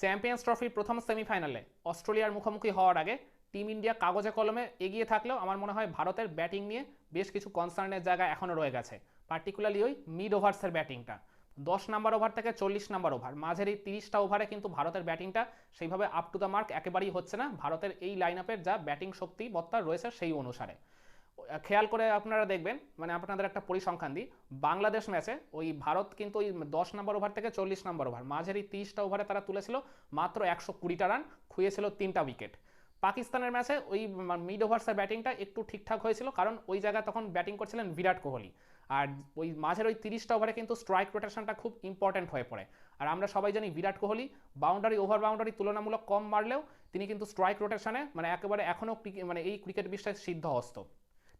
Champions ট্রফির প্রথম সেমিফাইনালে অস্ট্রেলিয়ার মুখোমুখি হওয়ার আগে টিম ইন্ডিয়া কাগজে কলমে এগিয়ে থাকলেও আমার মনে হয় ভারতের ব্যাটিং নিয়ে বেশ কিছু কনসার্নের জায়গা এখনও রয়ে গেছে পার্টিকুলারলি ওই মিড ওভার্সের ব্যাটিংটা দশ নাম্বার ওভার থেকে চল্লিশ নাম্বার ওভার মাঝের এই তিরিশটা ওভারে কিন্তু ভারতের ব্যাটিংটা সেইভাবে আপ টু দ্য মার্ক একেবারেই হচ্ছে না। ভারতের এই লাইন যা ব্যাটিং শক্তি বত্তা রয়েছে সেই অনুসারে। খেয়াল করে আপনারা দেখবেন মানে আপনাদের একটা পরিসংখ্যান দিই। বাংলাদেশ ম্যাচে ওই ভারত কিন্তু ওই দশ নম্বর ওভার থেকে চল্লিশ নম্বর ওভার, মাঝের এই তিরিশটা ওভারে তারা তুলেছিল মাত্র একশো কুড়িটা রান, খুঁয়েছিল তিনটা উইকেট। পাকিস্তানের ম্যাচে ওই মিড ওভার্সের ব্যাটিংটা একটু ঠিকঠাক হয়েছিল, কারণ ওই জায়গায় তখন ব্যাটিং করছিলেন বিরাট কোহলি। আর ওই মাঝের ওই তিরিশটা ওভারে কিন্তু স্ট্রাইক রোটেশনটা খুব ইম্পর্ট্যান্ট হয়ে পড়ে। আর আমরা সবাই জানি Virat Kohli boundary over boundary তুলনামূলক কম মারলেও তিনি কিন্তু স্ট্রাইক রোটেশনে মানে একেবারে এখনও মানে এই ক্রিকেট বিশ্বের সিদ্ধ হস্ত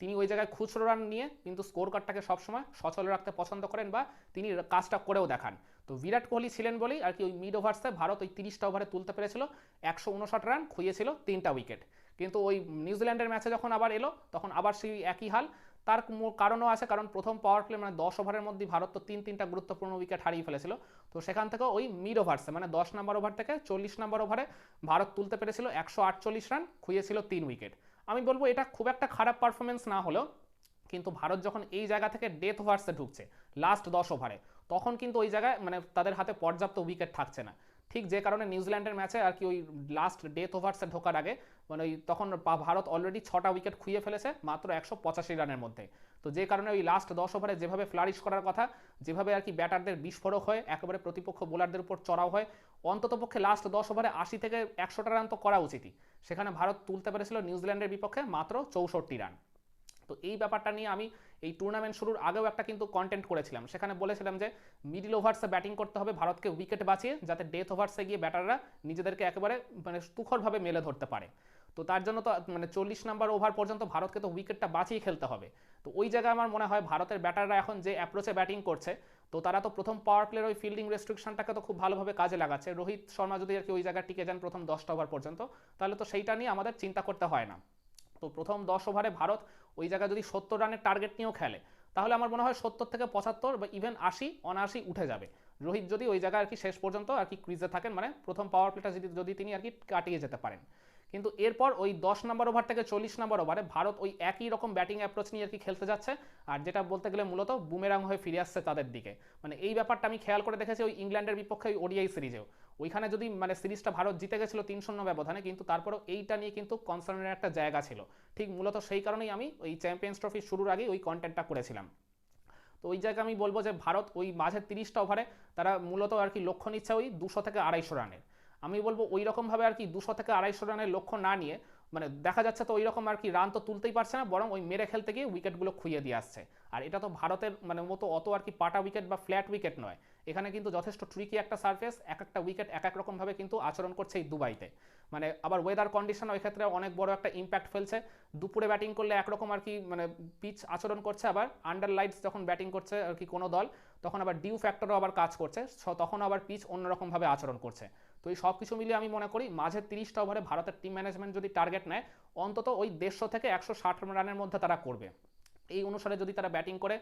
তিনি ওই জায়গায় খুচরো রান নিয়ে কিন্তু স্কোর কার্ডটাকে সবসময় সচল রাখতে পছন্দ করেন বা তিনি কাজটা করেও দেখান। তো বিরাট কোহলি ছিলেন বলেই আর কি ওই মিড ওভার্সে ভারত ওই তিরিশটা ওভারে তুলতে পেরেছিল, একশো উনষাট রান খুইয়েছিল তিনটা উইকেট কিন্তু ওই নিউজিল্যান্ডের ম্যাচে যখন আবার এলো, তখন আবার সেই একই হাল। তার কারণও আছে, কারণ প্রথম পাওয়ার প্লে মানে দশ ওভারের মধ্যে ভারত তো তিন তিনটা গুরুত্বপূর্ণ উইকেট হারিয়ে ফেলেছিল। তো সেখান থেকে ওই মিড ওভার্সে মানে দশ নম্বর ওভার থেকে চল্লিশ নম্বর ওভারে ভারত তুলতে পেরেছিল একশো আটচল্লিশ রান খুইয়েছিল তিন উইকেট আমি বলব এটা খুব একটা খারাপ পারফরমেন্স না হলেও কিন্তু ভারত যখন এই জায়গা থেকে ডেথ ওভার্সে ঢুকছে লাস্ট দশ ওভারে তখন কিন্তু ওই জায়গায় মানে তাদের হাতে পর্যাপ্ত উইকেট থাকছে না। ঠিক যে কারণে নিউজিল্যান্ডের ম্যাচে আর কি ওই লাস্ট ডেথ ওভার্সে ঢোকার আগে মানে ওই তখন ভারত অলরেডি ছটা উইকেট খুইয়ে ফেলেছে, মাত্র একশো পঁচাশি রানের মধ্যে। তো যে কারণে ওই লাস্ট দশ ওভারে যেভাবে ফ্লারিশ করার কথা, যেভাবে আর কি ব্যাটারদের বিস্ফোরক হয়ে, একেবারে প্রতিপক্ষ বোলারদের উপর চড়াও হয়, অন্ততপক্ষে লাস্ট দশ ওভারে আশি থেকে একশোটা রান তো করা উচিতই। সেখানে ভারত তুলতে পেরেছিল নিউজিল্যান্ডের বিপক্ষে মাত্র চৌষট্টি রান তো এই ব্যাপারটা নিয়ে আমি এই টুর্নামেন্ট শুরুর আগেও একটা কিন্তু কন্টেন্ট করেছিলাম। সেখানে বলেছিলাম যে মিডিল ওভার্সে ব্যাটিং করতে হবে ভারতকে উইকেট বাঁচিয়ে, যাতে ডেথ ওভার্সে গিয়ে ব্যাটাররা নিজেদেরকে একেবারে মানে তুখরভাবে মেলে ধরতে পারে। তো তার জন্য তো মানে চল্লিশ নাম্বার ওভার পর্যন্ত ভারতকে তো উইকেটটা বাঁচিয়ে খেলতে হবে। তো ওই জায়গায় আমার মনে হয় ভারতের ব্যাটাররা এখন যে অ্যাপ্রোচে ব্যাটিং করছে, তো তারা তো প্রথম পাওয়ার প্লের ওই ফিল্ডিং রেস্ট্রিকশনটাকে তো খুব ভালোভাবে কাজে লাগাচ্ছে। রোহিত শর্মা যদি আর কি ওই জায়গায় টিকে যান প্রথম দশটা ওভার পর্যন্ত, তাহলে তো সেইটা নিয়ে আমাদের চিন্তা করতে হয় না। তো প্রথম দশ ওভারে ভারত ওই জায়গায় যদি সত্তর রানের টার্গেট নিয়েও খেলে, তাহলে আমার মনে হয় সত্তর থেকে পঁচাত্তর বা ইভেন আশি অনাশি উঠে যাবে। রোহিত যদি ওই জায়গায় আর কি শেষ পর্যন্ত আর কি ক্রিজে থাকেন মানে প্রথম পাওয়ার প্লেটা যদি যদি তিনি আর কি কাটিয়ে যেতে পারেন। কিন্তু এরপর ওই দশ নম্বর ওভার থেকে চল্লিশ নম্বর ওভারে ভারত ওই একই রকম ব্যাটিং অ্যাপ্রোচ নিয়ে আর কি খেলতে যাচ্ছে। আর যেটা বলতে গেলে মূলত বুমেরাং হয়ে ফিরে আসছে তাদের দিকে। মানে এই ব্যাপারটা আমি খেয়াল করে দেখেছি ওই ইংল্যান্ডের বিপক্ষে ওই ওডিআই সিরিজেও ওইখানে যদি মানে সিরিজটা ভারত জিতে গেছিল তিন শূন্য ব্যবধানে, কিন্তু তারপরেও এইটা নিয়ে কিন্তু কনসার্নের একটা জায়গা ছিল। ঠিক মূলত সেই কারণেই আমি ওই চ্যাম্পিয়ন্স ট্রফি শুরুর আগেই ওই কন্টেন্টটা করেছিলাম। তো ওই জায়গায় আমি বলব যে ভারত ওই মাঝের তিরিশটা ওভারে তারা মূলত আর কি লক্ষ্য নিচ্ছে ওই দুশো থেকে আড়াইশো রানের। আমি বলব ওই রকমভাবে আর কি দুশো থেকে আড়াইশো রানের লক্ষ্য না নিয়ে মানে দেখা যাচ্ছে তো ওই রকম আর কি রান তো তুলতেই পারছে না, বরং ওই মেরে খেলতে গিয়ে উইকেটগুলো খুইয়ে দিয়ে আসছে। আর এটা তো ভারতের মানে মতো অত আর কি পাটা উইকেট বা ফ্ল্যাট উইকেট নয়। এখানে কিন্তু যথেষ্ট ট্রিকি একটা সার্ফেস এক একটা উইকেট এক এক রকমভাবে কিন্তু আচরণ করছে এই দুবাইতে। মানে আবার ওয়েদার কন্ডিশন ওই ক্ষেত্রে অনেক বড় একটা ইম্প্যাক্ট ফেলছে। দুপুরে ব্যাটিং করলে একরকম আর কি মানে পিচ আচরণ করছে আবার আন্ডার লাইটস যখন ব্যাটিং করছে আর কি কোনো দল, তখন আবার ডিউ ফ্যাক্টরও আবার কাজ করছে। তখন আবার পিচ অন্যরকমভাবে আচরণ করছে। তো এই সব কিছু মিলিয়ে আমি মনে করি মাঝের তিরিশটা ওভারে ভারতের টিম ম্যানেজমেন্ট যদি টার্গেট নেয়, অন্তত ওই দেড়শো থেকে একশো ষাট রানের মধ্যে তারা করবে। এই অনুসারে যদি তারা ব্যাটিং করে,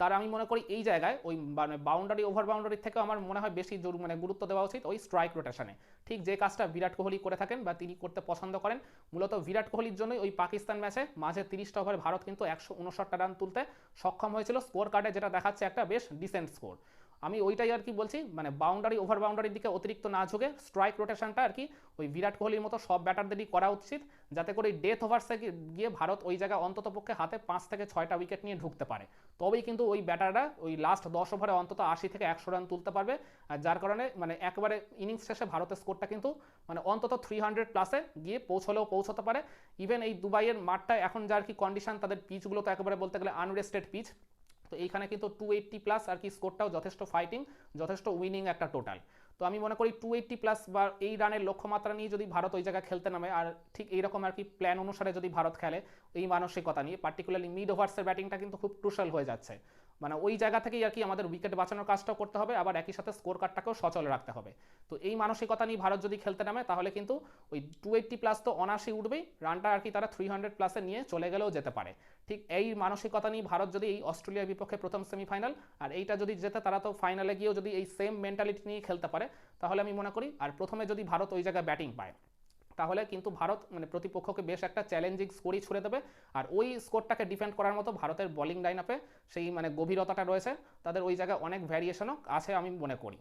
তারা আমি মনে করি এই জায়গায় ওই মানে বাউন্ডারি ওভার বাউন্ডারির থেকে আমার মনে হয় বেশি জরুর মানে গুরুত্ব দেওয়া উচিত ওই স্ট্রাইক রোটেশনে ঠিক যে কাজটা বিরাট কোহলি করে থাকেন বা তিনি করতে পছন্দ করেন, মূলত বিরাট কোহলির জন্যই ওই পাকিস্তান ম্যাচে মাঝে তিরিশটা ওভারে ভারত কিন্তু একশো উনষাটটা রান তুলতে সক্ষম হয়েছিল। স্কোর কার্ডে যেটা দেখাচ্ছে একটা বেশ ডিসেন্ট স্কোর আমি ওইটাই আর কি বলছি মানে বাউন্ডারি ওভার বাউন্ডারির দিকে অতিরিক্ত না ঝুঁকে স্ট্রাইক রোটেশনটা আর কি ওই বিরাট কোহলির মতো সব ব্যাটারদেরই করা উচিত, যাতে করে ডেথ ওভার্সে গিয়ে ভারত ওই জায়গায় অন্তত পক্ষে হাতে পাঁচ থেকে ছয়টা উইকেট নিয়ে ঢুকতে পারে। তবেই কিন্তু ওই ব্যাটাররা ওই লাস্ট দশ ওভারে অন্তত আশি থেকে একশো রান তুলতে পারবে, আর যার কারণে মানে একবারে ইনিংস শেষে ভারতের স্কোরটা কিন্তু মানে অন্তত থ্রি হান্ড্রেড প্লাসে গিয়ে পৌঁছলেও পৌঁছতে পারে। ইভেন এই দুবাইয়ের মাঠটা এখন যার কি কন্ডিশন তাদের পিচগুলো তো একেবারে বলতে গেলে আনরেস্টেড পিচ তো এইখানে কিন্তু টু এইটটি প্লাস আর কি স্কোরটাও যথেষ্ট ফাইটিং যথেষ্ট উইনিং একটা টোটাল তো আমি মনে করি টু এইট্টি প্লাস বা এই রানের লক্ষ্যমাত্রা নিয়ে যদি ভারত ওই জায়গায় খেলতে নামে, আর ঠিক এইরকম আর কি প্ল্যান অনুসারে যদি ভারত খেলে, এই মানসিকতা নিয়ে পার্টিকুলারলি মিড ওভার্সের ব্যাটিংটা কিন্তু খুব ক্রুশাল হয়ে যাচ্ছে। মানে ওই জায়গা থেকেই আর কি আমাদের উইকেট বাঁচানোর কাজটাও করতে হবে, আবার একই সাথে স্কোর কার্ডটাকেও সচল রাখতে হবে। তো এই মানসিকতা নিয়ে ভারত যদি খেলতে নামে, তাহলে কিন্তু ওই টু এইট্টি প্লাস তো অনায়াসই উঠবেই রানটা আর কি তারা থ্রি হান্ড্রেড প্লাসে নিয়ে চলে গেলেও যেতে পারে। ঠিক এই মানসিকতা নিয়ে ভারত যদি এই অস্ট্রেলিয়ার বিপক্ষে প্রথম সেমিফাইনাল আর এইটা যদি যেতে তারা তো ফাইনালে গিয়েও যদি এই সেম মেন্টালিটি নিয়ে খেলতে পারে, তাহলে আমি মনে করি, আর প্রথমে যদি ভারত ওই জায়গায় ব্যাটিং পায়। তাহলে কিন্তু ভারত মানে প্রতিপক্ষকে বেশ একটা চ্যালেঞ্জিং স্কোরই ছুড়ে দেবে। আর ওই স্কোরটাকে ডিফেন্ড করার মতো ভারতের বোলিং লাইন আপে সেই মানে গভীরতাটা রয়েছে। তাদের ওই জায়গায় অনেক ভ্যারিয়েশনও আছে আমি মনে করি।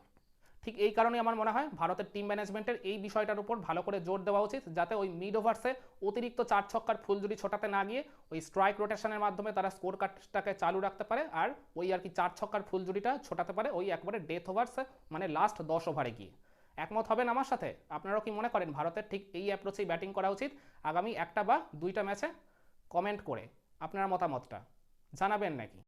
ঠিক এই কারণেই আমার মনে হয় ভারতের টিম ম্যানেজমেন্টের এই বিষয়টার উপর ভালো করে জোর দেওয়া উচিত, যাতে ওই মিড ওভার্সে অতিরিক্ত চার ছক্কার ফুলজুরি ছোটাতে না গিয়ে ওই স্ট্রাইক রোটেশনের মাধ্যমে তারা স্কোর কার্ডটাকে চালু রাখতে পারে আর ওই আর কি চার ছক্কার ফুলজুরিটা ছোটাতে পারে ওই একবারে ডেথ ওভার্সে মানে লাস্ট দশ ওভারে গিয়ে। একমত হবেন আমার সাথে? আপনারাও কি মনে করেন ভারতের ঠিক এই অ্যাপ্রোচেই ব্যাটিং করা উচিত? আগামী একটা বা দুইটা ম্যাচে কমেন্ট করে আপনার মতামতটা জানাবেন নাকি?